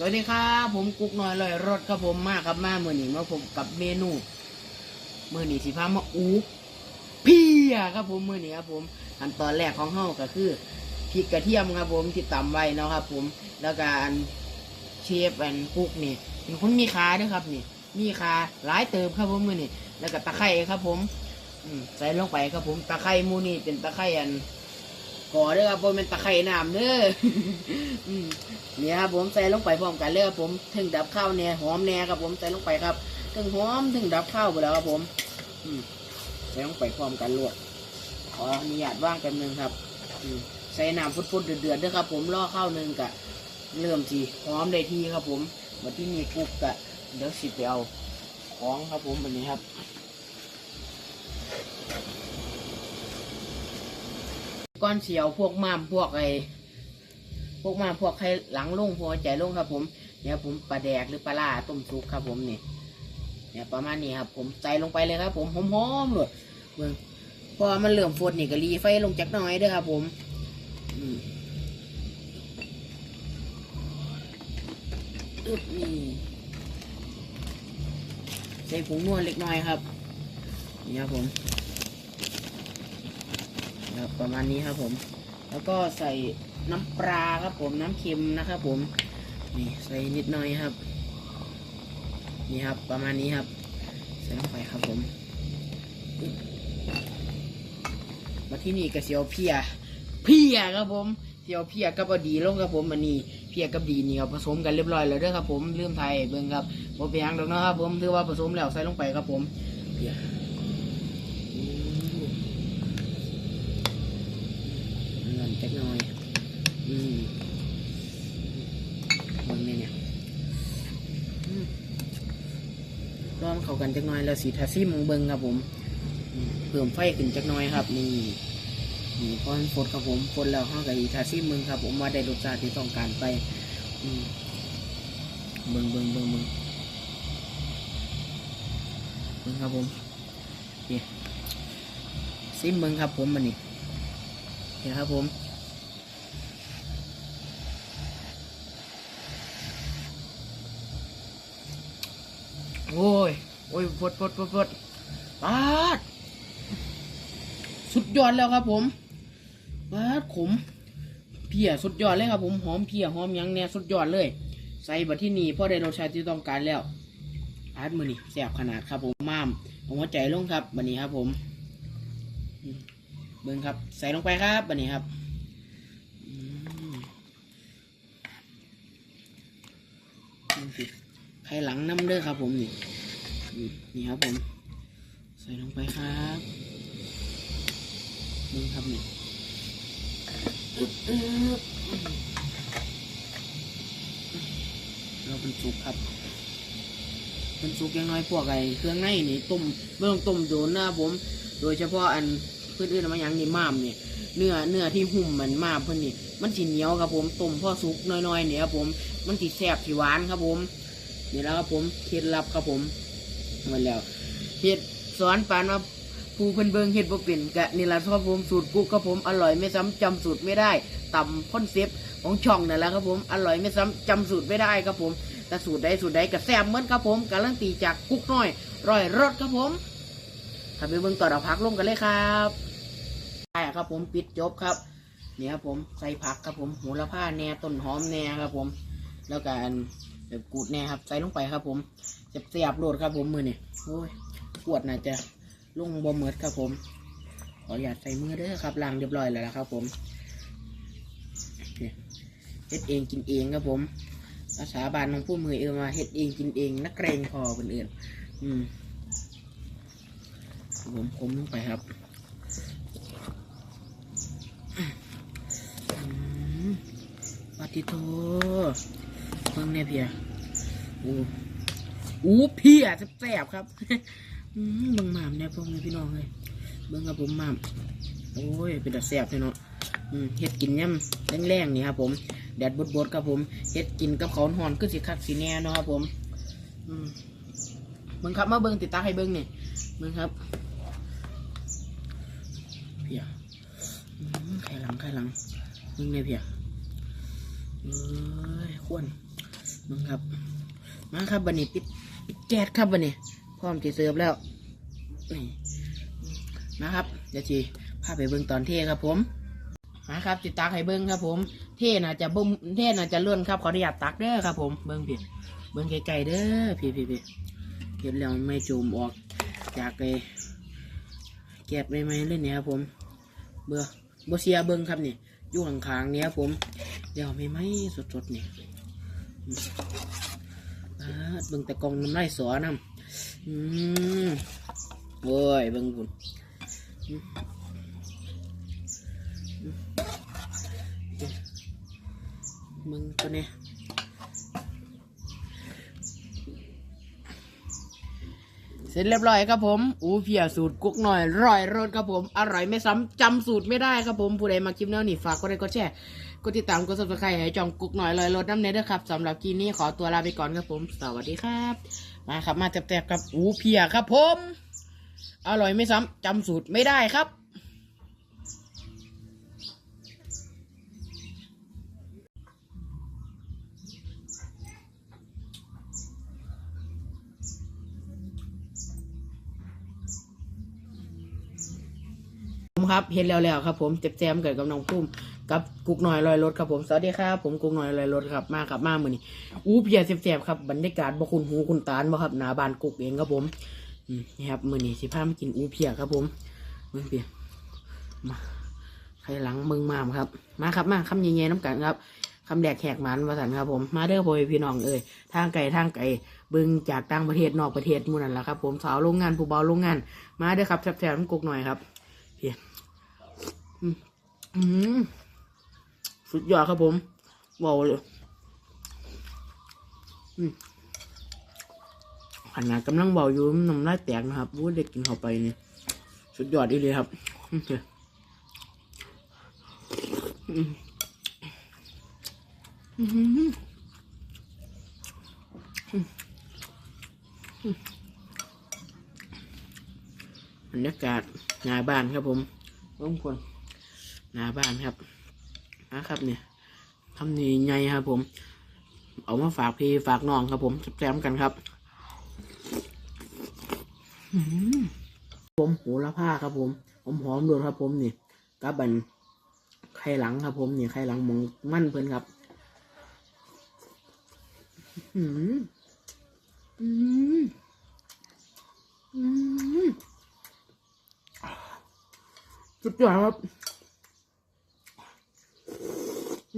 สวัสดีครับผมกุ๊กน้อยลอยรถครับผมมากครับมาเมื่อนี้มาผมกับเมนูเมื่อนี้สิพามาอูเพียครับผมเมื่อนี้ครับผมอันตอนแรกของเฮาก็คือพริกกระเทียมครับผมที่ตำไว้เนาะครับ ผมแล้วก็อันเชฟอันกุ๊กนี่เป็นคนมีขาด้วยครับนี่ มีขาหลายเติมครับผมเมื่อนี้แล้วก็ตะไคร้ครับผมอืใส่ลงไปครับผมตะไคร้มูนี่เป็นตะไคร้อัน ก่อเด้อครับผมเป็นตะไคร้น้ำเด้อเนี่ยครับผมใส่ลงไปพร้อมกันเลยครับผมถึงดับข้าวแหน่หอมแหน่ครับผมใส่ลงไปครับถึงหอมถึงดับข้าวไปแล้วครับผมใส่ลงไปพร้อมกันลวกขออนุญาตว่างกันหนึ่งครับใส่น้ำฟุดๆเดือดๆด้วยครับ ผมล่อข้าวหนึ่งกะเริ่มทีหอมได้ทีครับผมมาที่นี่ปุ๊บกะเดี๋ยวสิไปเอาของครับผมแบบนี้ครับ ก้อนเสียวพวกม้ามพวกไอพวกม้ามพวกไข่หลังลงหัวใจลงครับผมเนี่ยผมปลาแดกหรือปลาล่าต้มซุปครับผมนี่เนี่ยประมาณนี้ครับผมใส่ลงไปเลยครับ ผมหอมๆเลยเบิ่งพอมันเริ่อมฟดนี่ก็รีไฟลงจักหน่อยเด้อครับผมอืมอึบนี่ใส่ผงนวดเล็กน้อยครับนี่ครับผม ครับประมาณนี้ครับผม แล้วก็ใส่น้ำปลาครับผมน้ำเค็มนะครับผมนี่ใส่นิดหน่อยครับ นี่ครับประมาณนี้ครับใส่ลงไปครับผมมาที่นี่ก็เสียวเพียเพียครับผมเสียวเพียกับอดีลงครับผมอันนี้เพียกับดีนี่เอาผสมกันเรียบร้อยแล้วเด้อครับผมลืมไทยเบิ่งครับบ่เปียงดอกนาะครับผมถือว่าผสมแล้วใส่ลงไปครับผมเพียอืม เงิน จักหน่อย อืมเบิ่งนี่เนี่ยอืมลองเข้ากันจักหน่อยแล้วสีทาซิมเบิงครับผม เพิ่มไฟขึ้นจักหน่อยครับ นี่นี่พอนฟดครับผมฟดแล้วห้ากับอีทาซิมเบิงครับ ผมว่าได้รสชาติที่ต้องการไปอืมเบิงเบิงเบิงเบิงเบิ่งครับผมนี่ซิมเบิงครับผมมันนี่เห็นครับผม อ้ย โอ้ยปวดปวดปวดปวดปาด สุดยอดแล้วครับผมปาดขมเพียสุดยอดเลยครับผม หอมเพียหอมยังเนี่ยสุดยอดเลย ใส่บัที่นี่พ่อได้รสชาติที่ต้องการแล้วอาร์ตมือนี่แสบขนาดครับผมมามผมหัวใจลงครับบันนี้ครับผมเบิ้งครับ ใส่ลงไปครับบันนี้ครับอืม ไข่หลังน้ำเด้อครับ ผมนี่นี่ครับผมใส่ลงไปครับเบิ้งครับนี่อึ๊บอึ๊บเราเป็นสุกครับเป็นสุกยังน้อยพวกไอ้เครื่องในนี่ต้มไม่ต้องต้มโดนนะครับผม โดยเฉพาะอันเพื่อนอื่นมาอย่างนี่ม้ามเนี่ยเนื้อเนื้อที่หุ่มมันมามเพื่อนนี่มันสีเหนียวครับผมต้มพ่อสุกน้อยๆเนี่ยครับผม มันสีแซ่บสีหวานครับผม นี่แล้วครับผมเคล็ดลับครับผมมาแล้วเห็ดสอนปานว่าผู้เพิ่นเบิงเห็ดบ่เป็นกะนี่แหละครับผมสูตรกุ๊กครับผมอร่อยไม่ซ้ำจำสูตรไม่ได้ต่ำคอนเซปต์ของช่องนั่นแหละครับผมอร่อยไม่ซ้ำจำสูตรไม่ได้ครับผมแต่สูตรใดสูตรใดก็แซ่บเหมือนครับผมการันตีจากกุ๊กน้อยร่อยรสครับผมถ้าไปเบิ่งต่อเราพักลงกันเลยครับใช่ครับผมปิดจบครับเนี่ยครับผมใส่ผักครับผมโหระพาแหน่ต้นหอมแหน่ครับผม แล้วกัน แบบกูดแน่ครับ ใส่ลงไปครับ ผมเสียบโหลดครับ ผมมือนี่โอ้ยขวดน่าจะลุ่งบ่เมิดครับ ผมขออย่าตใส่มือเด้อครับล้างเรียบร้อยแล้วนะครับ ผมเฮ็ดเองกินเองครับ ผมภาษาบานของผู้มือเออมาเฮ็ดเองกินเองนักเกรงพอคนอื่นอืมผมคมลงไปครับปฏิโทเพิ่งเนี่ยเพีย อ้อู้เพียแสบครับเบิ่งหมามเนี่ยพวกนี้พี่น้องเลยเบิ่งครับผมหมามโอ้ยเป็นแต่แสบเลยเนาะอืมเฮ็ดกินย่ำแรงๆนี่ครับผมแดดบดๆครับผมเฮ็ดกินกับเขาหอนก็สิคักสิแน่เนาะครับผมเบิ่งครับมาเบิ่งติดตาให้เบิ่งนี่เบิ่งครับเพียอืมไข่หลังไข่หลังมึงเนี่ยเพียเอ้ยควนมึงครับ มาครับบันนี้ปิดปิดแก๊สครับบันนี้พร้อมที่เสิร์ฟแล้วนี่นะครับเดี๋ยวจีพาไปเบิ่งตอนเทครับผมมาครับติดตักให้เบิ่งครับ ผม เทน่าจะบ่มเทน่าจะล้วนครับขออนุญาตตักเด้อครับ ผมเบิ่งพี่เบิ่งไกลๆเด้อพี่พี่พี่เห็นแล้วไม่จุ่มออกจากไอแก๊สไม่ไม่เลยเนี่ยครับผม เบื่อบเสียเบิ่งครับนี่ยู่งขางๆเนี่ยครับผมเดี๋ยวไม่ไม่สดๆนี่อ่า เบิ่งแต่กองน้ำลายสอนำอืมโอ้ยเบิ่งบุญอืมอืมเบิ่งตัวนี้เสร็จเรียบร้อยครับผมอูเพียสูตรกุ๊กหน่อยร่อยรสครับผม อร่อยไม่ซ้ำจำสูตรไม่ได้ครับผม ผู้ใดมาคลิปแนวนี้ฝากกดไลค์กดแชร์ กดติดตามกด subscribe ให้จองกุ๊กหน่อยลอยรถน้ำเนยด้วยครับสำหรับกีนี้ขอตัวลาไปก่อนครับผม สวัสดีครับ มาครับมาแตบๆครับอูเพียครับผม อร่อยไม่ซ้ำจำสูตรไม่ได้ครับผมครับเห็นแล้วแล้วครับผมเจ็บแจมเกิดกับน้องพุ่ม กับกุกหน่อยลอยรถครับผมสวัสดีครับผมกุกหน่อยลอยรถครับมาครับมามือนี้อู้เพียเจ็บๆครับบรรยากาศบ่คุณหูคุณตาลบ่ครับหนาบานกุกเองครับผมนี่ครับมือนี้สิพามากินอูเพียครับผมมือเพียมาใครหลังมึงมามครับ มาครับมาคำเย็นๆน้ำกันครับคำแดกแขกหมันวาสันครับผมมาเด้อพ่อพี่น้องเอ้ยทางไกลทางไกลบึงจากต่างประเทศนอกประเทศมู่นั่นแหละครับ ผมสาวโรงงานผู้เบาโรงงาน มาเด้อครับแซ่บๆน้ำกุกหน่อยครับเพียอืม สุดยอดครับผมว้าวเลยอืมขนาดกำลังเบาอยู่น้ำลายแตกนะครับวู้เด็กกินเข้าไปนี่สุดยอดอีเลยครับบรรยากาศหน้าบ้านครับผมทุกคนหน้าบ้านครับ นะครับเนี่ยทำนี่ไงครับผม เอามาฝากพี่ฝากน้องครับผมแซมกันครับผมหูละผ้าครับผมหอมหอมๆด้วยครับผมนี่กับบันไข่หลังครับผมนี่ไข่หลังหมองมั่นเพิ่นครับอื้อหืออืมอืมสุดยอดครับ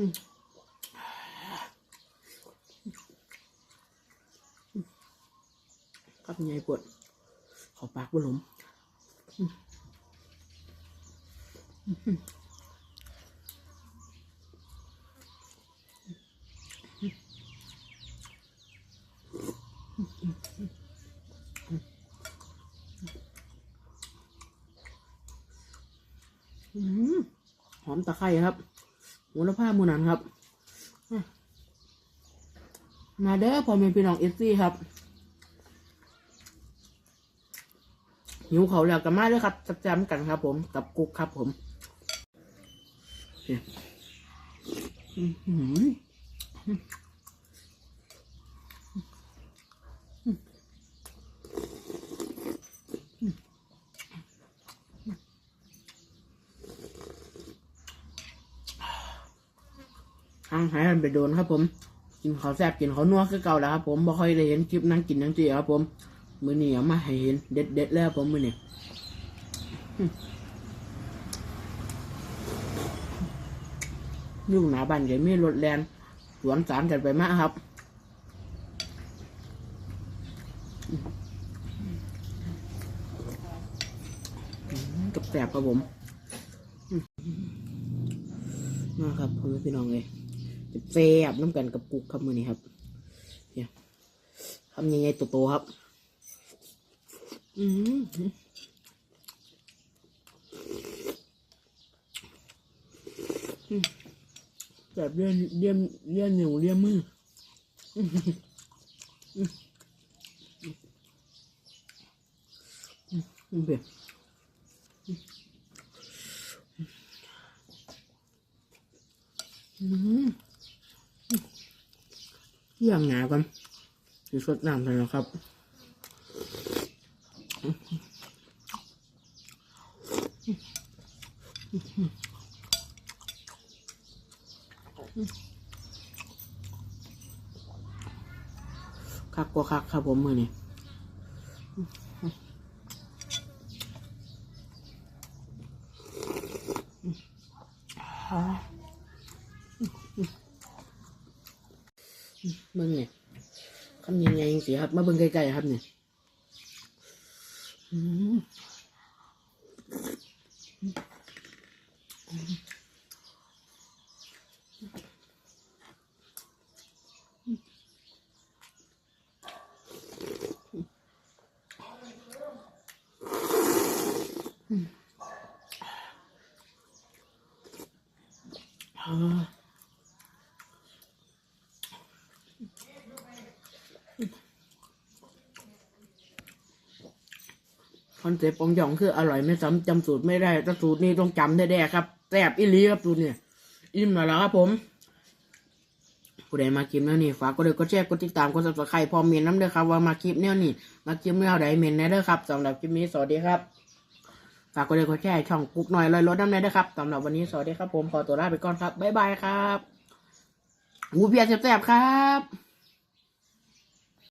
อืมครับยังไงปวดขอปากบุหลมหอมตะไคร้ครับ มูลภาพมูนันครับ มาเด้อพอมีพี่น้องเอสซี่ครับหิวเขาแล้วกันมาเลยครับจับจำกันครับ ผมกับกุ๊กครับผมอืม หือางหายกันไปโดนครับ ผม กินข้าวแซ่บกินข้าวนัวคือเก่าแล้วครับ ผมบ่ค่อยได้เห็นคลิปนั่งกินนั่งจีครับ ผมมือเหนี้เอามาให้เห็นเด็ดเด็ดแล้วผมมือเนี้อืมอยู่หนาบ้านก็มีรถแลนสวนสารกันไปมากครับกับแสบครับผมมมาครับพ่อแม่พี่น้องเลย แซ่บน้ำกันกับกุกครับมือนี้ครับ เนี่ยทำยังไงโตๆครับ อืมแบบเลี่ยนเลี่ยมเลี่ยนหนูเลี่ยมมืออืมอืมอืมอืม เปรี้ยวอืมเยี่ยงหนากันดีสดน้ำไปแล้วครับคักกว่าคักครับผมมือนี่ เบิ่งเนี่ยคำยังไงสิครับ มาเบิ่งใกล้ๆครับเนี่ย อนเซ็ปต์ของหยองคืออร่อยไม่ซ้ำจำสูตรไม่ได้สูตรนี้ต้องจำแน่ๆครับแซ่บอีหลีครับสูตรเนี่ยอิ่มแล้วครับผมผู้ใดมาคลิปแนวนี้ฝากกดไลค์กดแชร์กดติดตามกดซับสไครต์พร้อมเมนน้ำเด้อครับว่ามาคลิปแนวนี้มาคลิปแนวใดเมนแน่เด้อครับสำหรับคลิปนี้สวัสดีครับฝากกดไลค์กดแชร์ช่องปุ๊กหน่อยลอยรถน้ำแน่เด้อครับสำหรับวันนี้สวัสดีครับผมขอตัวลาไปก่อนครับบ๊ายบายครับหูเพียรแซ่บๆครับ